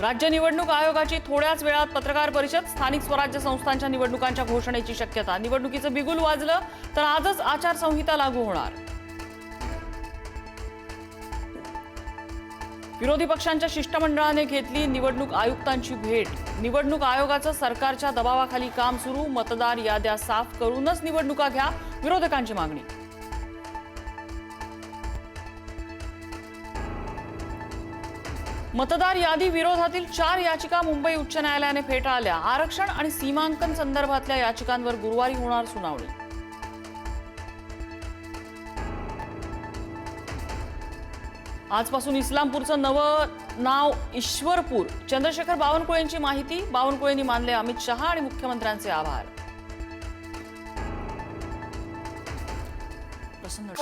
राज्य निवडणूक आयोगाची थोड्याच वेळात पत्रकार परिषद स्थानिक स्वराज्य संस्थांच्या निवडणुकांच्या घोषणेची शक्यता. निवडणुकीचं बिगुल वाजलं तर आजच आचारसंहिता लागू होणार. विरोधी पक्षांच्या शिष्टमंडळाने घेतली निवडणूक आयुक्तांची भेट. निवडणूक आयोगाचं सरकारच्या दबावाखाली काम सुरू मतदार याद्या साफ करूनच निवडणुका घ्या विरोधकांची मागणी. मतदार यादी विरोधातील चार याचिका मुंबई उच्च न्यायालयाने फेटाळल्या. आरक्षण आणि सीमांकन संदर्भातल्या याचिकांवर गुरुवारी होणार सुनावणी. आजपासून इस्लामपूरचं नवं नाव ईश्वरपूर. चंद्रशेखर बावनकुळेंची माहिती. बावनकुळेंनी मानले अमित शहा आणि मुख्यमंत्र्यांचे आभार. प्रसन्न